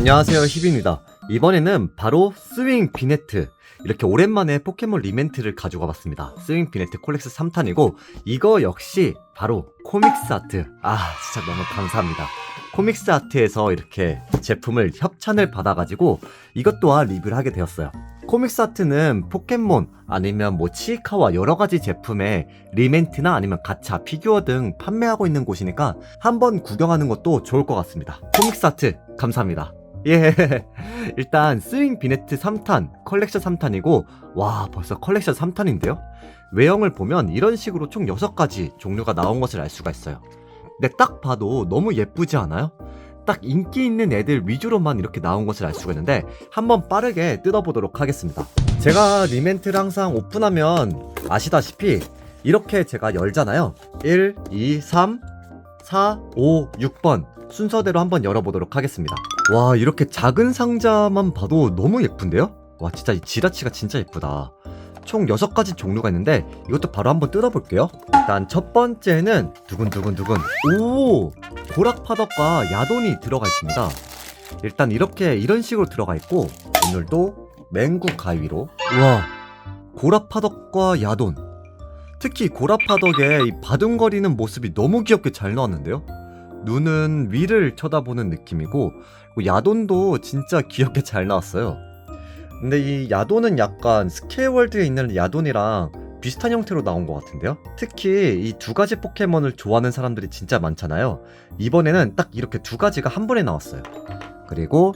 안녕하세요 히비입니다. 이번에는 바로 스윙 비네트. 이렇게 오랜만에 포켓몬 리멘트를 가져가 봤습니다. 스윙 비네트 콜렉스 3탄이고 이거 역시 바로 코믹스 아트. 아 진짜 너무 감사합니다. 코믹스 아트에서 이렇게 제품을 협찬을 받아가지고 이것 또한 리뷰를 하게 되었어요. 코믹스 아트는 포켓몬 아니면 뭐 치이카와 여러 가지 제품의 리멘트나 아니면 가차, 피규어 등 판매하고 있는 곳이니까 한번 구경하는 것도 좋을 것 같습니다. 코믹스 아트 감사합니다 예. 일단 스윙 비네트 3탄, 컬렉션 3탄이고 와, 벌써 컬렉션 3탄인데요. 외형을 보면 이런 식으로 총 6가지 종류가 나온 것을 알 수가 있어요. 근데 딱 봐도 너무 예쁘지 않아요? 딱 인기 있는 애들 위주로만 이렇게 나온 것을 알 수가 있는데 한번 빠르게 뜯어보도록 하겠습니다. 제가 리멘트를 항상 오픈하면 아시다시피 이렇게 제가 열잖아요. 1, 2, 3, 4, 5, 6번 순서대로 한번 열어보도록 하겠습니다. 와 이렇게 작은 상자만 봐도 너무 예쁜데요? 와 진짜 이 지라치가 진짜 예쁘다. 총 6가지 종류가 있는데 이것도 바로 한번 뜯어볼게요. 일단 첫 번째는 두근두근두근 오 고락파덕과 야돈이 들어가 있습니다. 일단 이렇게 이런 식으로 들어가 있고 오늘도 맹구 가위로 우와 고라파덕과 야돈 특히 고라파덕의 이 바둥거리는 모습이 너무 귀엽게 잘 나왔는데요? 눈은 위를 쳐다보는 느낌이고 그리고 야돈도 진짜 귀엽게 잘 나왔어요. 근데 이 야돈은 약간 스케일월드에 있는 야돈이랑 비슷한 형태로 나온 것 같은데요? 특히 이 두 가지 포켓몬을 좋아하는 사람들이 진짜 많잖아요. 이번에는 딱 이렇게 두 가지가 한 번에 나왔어요. 그리고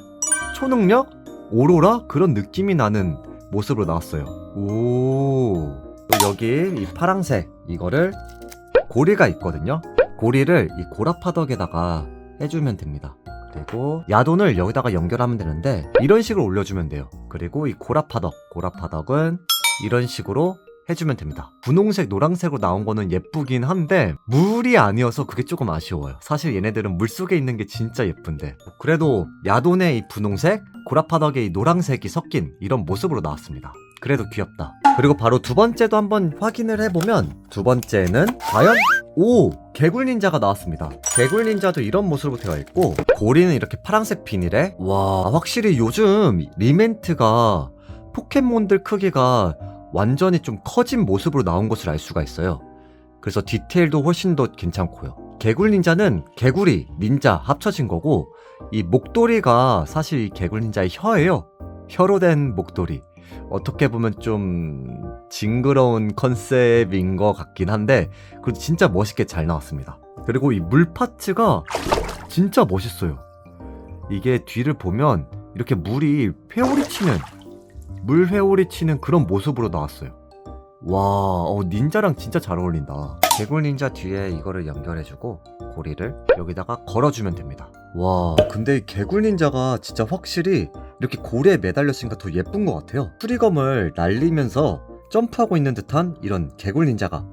초능력? 오로라? 그런 느낌이 나는 모습으로 나왔어요. 오. 또 여기 이 파랑색 이거를 고리가 있거든요. 고리를 이 고라파덕에다가 해주면 됩니다. 그리고 야돈을 여기다가 연결하면 되는데 이런 식으로 올려주면 돼요. 그리고 이 고라파덕, 고라파덕은 이런 식으로 해주면 됩니다. 분홍색, 노란색으로 나온 거는 예쁘긴 한데 물이 아니어서 그게 조금 아쉬워요. 사실 얘네들은 물 속에 있는 게 진짜 예쁜데 그래도 야돈의 이 분홍색, 고라파덕의 이 노란색이 섞인 이런 모습으로 나왔습니다. 그래도 귀엽다. 그리고 바로 두 번째도 한번 확인을 해보면 두 번째는 과연 오! 개굴 닌자가 나왔습니다. 개굴 닌자도 이런 모습으로 되어 있고 고리는 이렇게 파란색 비닐에 와 확실히 요즘 리멘트가 포켓몬들 크기가 완전히 좀 커진 모습으로 나온 것을 알 수가 있어요. 그래서 디테일도 훨씬 더 괜찮고요. 개굴 닌자는 개구리, 닌자 합쳐진 거고 이 목도리가 사실 이 개굴 닌자의 혀예요. 혀로 된 목도리. 어떻게 보면 좀 징그러운 컨셉인 것 같긴 한데 그래도 진짜 멋있게 잘 나왔습니다. 그리고 이 물 파츠가 진짜 멋있어요. 이게 뒤를 보면 이렇게 물이 회오리 치는 물 회오리 치는 그런 모습으로 나왔어요. 와, 어, 닌자랑 진짜 잘 어울린다. 개굴 닌자 뒤에 이거를 연결해주고 고리를 여기다가 걸어주면 됩니다. 와, 근데 이 개굴 닌자가 진짜 확실히 이렇게 고리에 매달렸으니까 더 예쁜 것 같아요. 프리검을 날리면서 점프하고 있는 듯한 이런 개굴 닌자가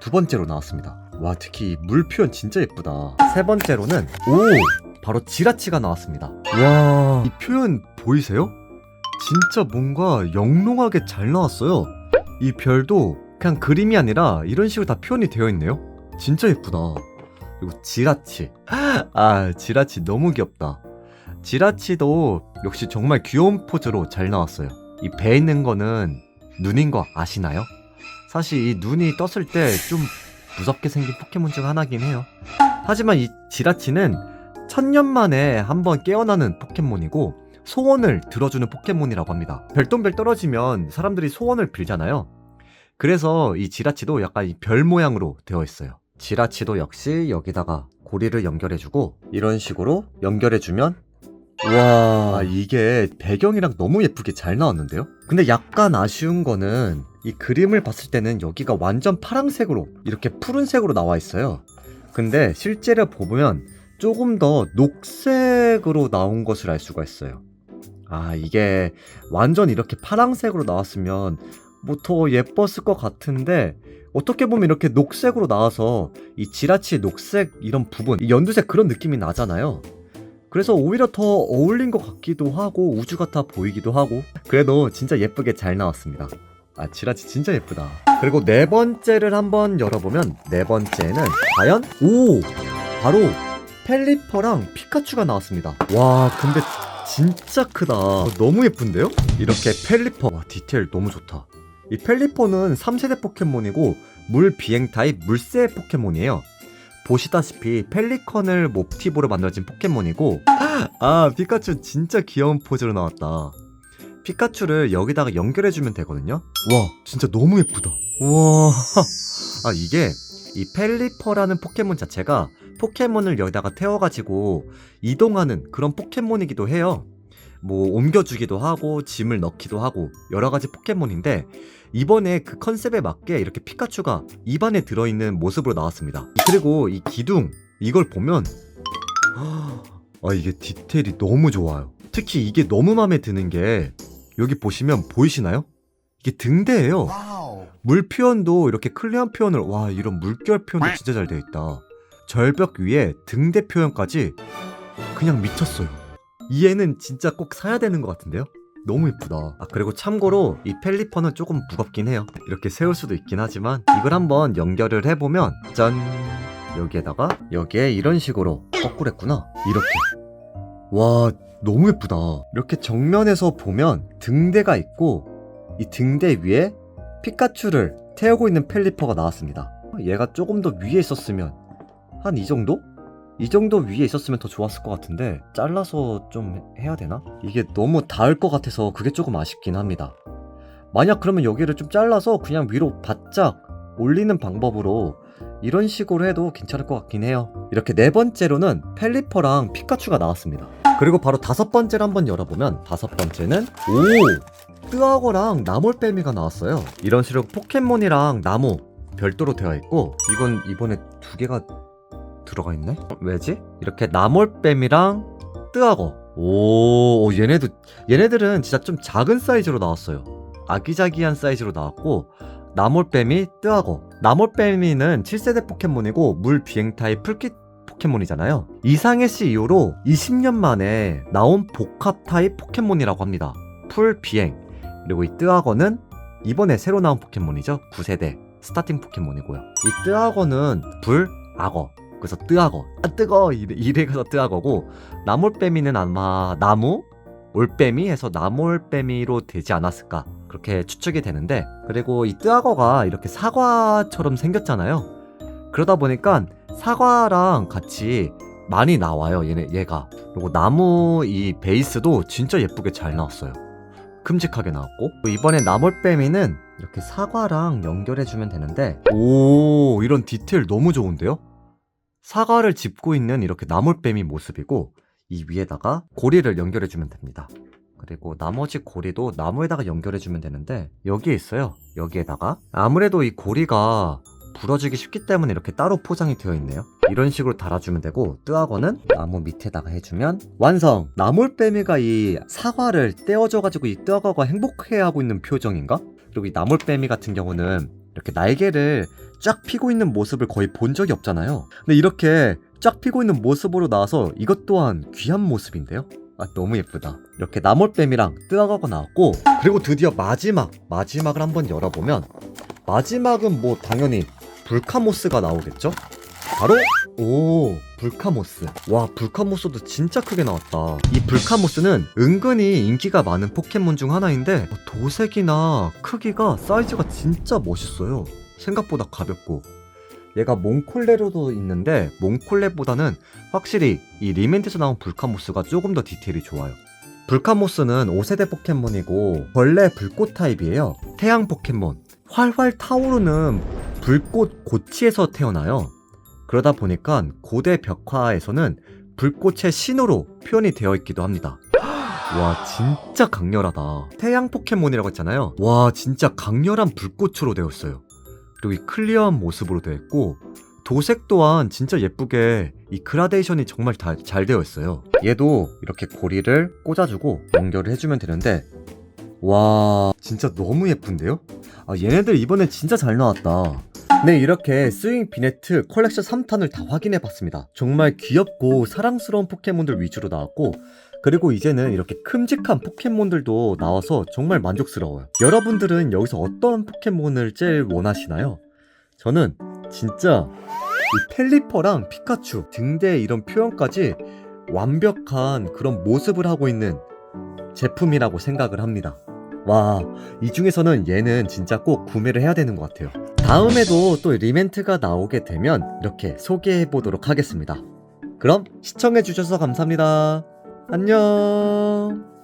두 번째로 나왔습니다. 와, 특히 이물 표현 진짜 예쁘다. 세 번째로는 오, 바로 지라치가 나왔습니다. 와, 이 표현 보이세요? 진짜 뭔가 영롱하게 잘 나왔어요. 이 별도 그냥 그림이 아니라 이런 식으로 다 표현이 되어 있네요. 진짜 예쁘다. 그리고 지라치. 아, 지라치 너무 귀엽다. 지라치도 역시 정말 귀여운 포즈로 잘 나왔어요. 이 배에 있는 거는 눈인 거 아시나요? 사실 이 눈이 떴을 때 좀 무섭게 생긴 포켓몬 중 하나긴 해요. 하지만 이 지라치는 천년 만에 한 번 깨어나는 포켓몬이고 소원을 들어주는 포켓몬이라고 합니다. 별똥별 떨어지면 사람들이 소원을 빌잖아요. 그래서 이 지라치도 약간 이별 모양으로 되어 있어요. 지라치도 역시 여기다가 고리를 연결해주고 이런 식으로 연결해주면 와 이게 배경이랑 너무 예쁘게 잘 나왔는데요? 근데 약간 아쉬운 거는 이 그림을 봤을 때는 여기가 완전 파란색으로 이렇게 푸른색으로 나와 있어요. 근데 실제로 보면 조금 더 녹색으로 나온 것을 알 수가 있어요. 아, 이게 완전 이렇게 파란색으로 나왔으면 뭐 더 예뻤을 것 같은데 어떻게 보면 이렇게 녹색으로 나와서 이 지라치 녹색 이런 부분, 이 연두색 그런 느낌이 나잖아요. 그래서 오히려 더 어울린 것 같기도 하고 우주 같아 보이기도 하고 그래도 진짜 예쁘게 잘 나왔습니다. 아 지라치 진짜 예쁘다. 그리고 네 번째를 한번 열어보면 네 번째는 과연 오 바로 펠리퍼랑 피카츄가 나왔습니다. 와 근데 진짜 크다. 어, 너무 예쁜데요? 이렇게 펠리퍼. 와, 디테일 너무 좋다. 이 펠리퍼는 3세대 포켓몬이고 물 비행 타입 물새 포켓몬이에요. 보시다시피 펠리컨을 모티브로 만들어진 포켓몬이고 아 피카츄 진짜 귀여운 포즈로 나왔다. 피카츄를 여기다가 연결해주면 되거든요. 와 진짜 너무 예쁘다. 와. 아 이게 이 펠리퍼라는 포켓몬 자체가 포켓몬을 여기다가 태워가지고 이동하는 그런 포켓몬이기도 해요. 뭐 옮겨주기도 하고 짐을 넣기도 하고 여러 가지 포켓몬인데 이번에 그 컨셉에 맞게 이렇게 피카츄가 입안에 들어있는 모습으로 나왔습니다. 그리고 이 기둥 이걸 보면 아 이게 디테일이 너무 좋아요. 특히 이게 너무 마음에 드는 게 여기 보시면 보이시나요? 이게 등대예요. 물 표현도 이렇게 클리어한 표현을 와 이런 물결 표현도 진짜 잘 되어 있다. 절벽 위에 등대 표현까지 그냥 미쳤어요. 이 애는 진짜 꼭 사야 되는 것 같은데요? 너무 예쁘다. 아 그리고 참고로 이 펠리퍼는 조금 무겁긴 해요. 이렇게 세울 수도 있긴 하지만 이걸 한번 연결을 해보면 짠 여기에다가 여기에 이런 식으로 거꾸로 했구나. 이렇게 와 너무 예쁘다. 이렇게 정면에서 보면 등대가 있고 이 등대 위에 피카츄를 태우고 있는 펠리퍼가 나왔습니다. 얘가 조금 더 위에 있었으면 한 이 정도? 이 정도 위에 있었으면 더 좋았을 것 같은데 잘라서 좀 해야 되나? 이게 너무 닿을 것 같아서 그게 조금 아쉽긴 합니다. 만약 그러면 여기를 좀 잘라서 그냥 위로 바짝 올리는 방법으로 이런 식으로 해도 괜찮을 것 같긴 해요. 이렇게 네 번째로는 펠리퍼랑 피카츄가 나왔습니다. 그리고 바로 다섯 번째를 한번 열어보면 다섯 번째는 오! 뜨아거랑 나몰빼미가 나왔어요. 이런 식으로 포켓몬이랑 나무 별도로 되어 있고 이건 이번에 두 개가 들어가 있네? 어, 왜지? 이렇게 나몰뱀이랑 뜨아거. 오, 오, 얘네도 얘네들은 진짜 좀 작은 사이즈로 나왔어요. 아기자기한 사이즈로 나왔고 나몰뱀이 뜨아거. 나몰뱀이는 7세대 포켓몬이고 물 비행 타입 풀깃 포켓몬이잖아요. 이상해 씨 이후로 20년 만에 나온 복합 타입 포켓몬이라고 합니다. 풀 비행. 그리고 이 뜨아거는 이번에 새로 나온 포켓몬이죠. 9세대 스타팅 포켓몬이고요. 이 뜨아거는 불 악어. 그래서 뜨악어. 아 뜨거 이래, 이래 가서 뜨악어고 나몰빼미는 아마 나무 올빼미 해서 나몰빼미로 되지 않았을까 그렇게 추측이 되는데 그리고 이 뜨악어가 이렇게 사과처럼 생겼잖아요. 그러다 보니까 사과랑 같이 많이 나와요. 얘네 얘가. 그리고 나무 이 베이스도 진짜 예쁘게 잘 나왔어요. 큼직하게 나왔고 이번에 나몰빼미는 이렇게 사과랑 연결해주면 되는데 오 이런 디테일 너무 좋은데요? 사과를 짚고 있는 이렇게 나물뱀이 모습이고 이 위에다가 고리를 연결해주면 됩니다. 그리고 나머지 고리도 나무에다가 연결해주면 되는데 여기에 있어요. 여기에다가 아무래도 이 고리가 부러지기 쉽기 때문에 이렇게 따로 포장이 되어 있네요. 이런 식으로 달아주면 되고 뜨악어는 나무 밑에다가 해주면 완성! 나물뱀이가 이 사과를 떼어줘가지고 이 뜨악어가 행복해하고 있는 표정인가? 그리고 이 나물뱀이 같은 경우는 이렇게 날개를 쫙 피고 있는 모습을 거의 본 적이 없잖아요. 근데 이렇게 쫙 피고 있는 모습으로 나와서 이것 또한 귀한 모습인데요. 아 너무 예쁘다. 이렇게 나몰뱀이랑 뜨아가가 나왔고 그리고 드디어 마지막 마지막을 한번 열어보면 마지막은 뭐 당연히 불카모스가 나오겠죠? 바로 오 불카모스. 와 불카모스도 진짜 크게 나왔다. 이 불카모스는 은근히 인기가 많은 포켓몬 중 하나인데 도색이나 크기가 사이즈가 진짜 멋있어요. 생각보다 가볍고. 얘가 몽콜레로도 있는데 몽콜레보다는 확실히 이 리멘트에서 나온 불카모스가 조금 더 디테일이 좋아요. 불카모스는 5세대 포켓몬이고 원래 불꽃 타입이에요. 태양 포켓몬. 활활 타오르는 불꽃 고치에서 태어나요 그러다 보니까 고대 벽화에서는 불꽃의 신호로 표현이 되어 있기도 합니다. 와 진짜 강렬하다. 태양 포켓몬이라고 했잖아요. 와 진짜 강렬한 불꽃으로 되어 있어요. 그리고 이 클리어한 모습으로 되어 있고 도색 또한 진짜 예쁘게 이 그라데이션이 정말 다, 잘 되어 있어요. 얘도 이렇게 고리를 꽂아주고 연결을 해주면 되는데 와 진짜 너무 예쁜데요? 아 얘네들 이번에 진짜 잘 나왔다. 네, 이렇게 스윙 비네트 컬렉션 3탄을 다 확인해 봤습니다. 정말 귀엽고 사랑스러운 포켓몬들 위주로 나왔고, 그리고 이제는 이렇게 큼직한 포켓몬들도 나와서 정말 만족스러워요. 여러분들은 여기서 어떤 포켓몬을 제일 원하시나요? 저는 진짜 이 펠리퍼랑 피카츄 등대 이런 표현까지 완벽한 그런 모습을 하고 있는 제품이라고 생각을 합니다. 와, 이 중에서는 얘는 진짜 꼭 구매를 해야 되는 것 같아요. 다음에도 또 리멘트가 나오게 되면 이렇게 소개해 보도록 하겠습니다. 그럼 시청해 주셔서 감사합니다. 안녕.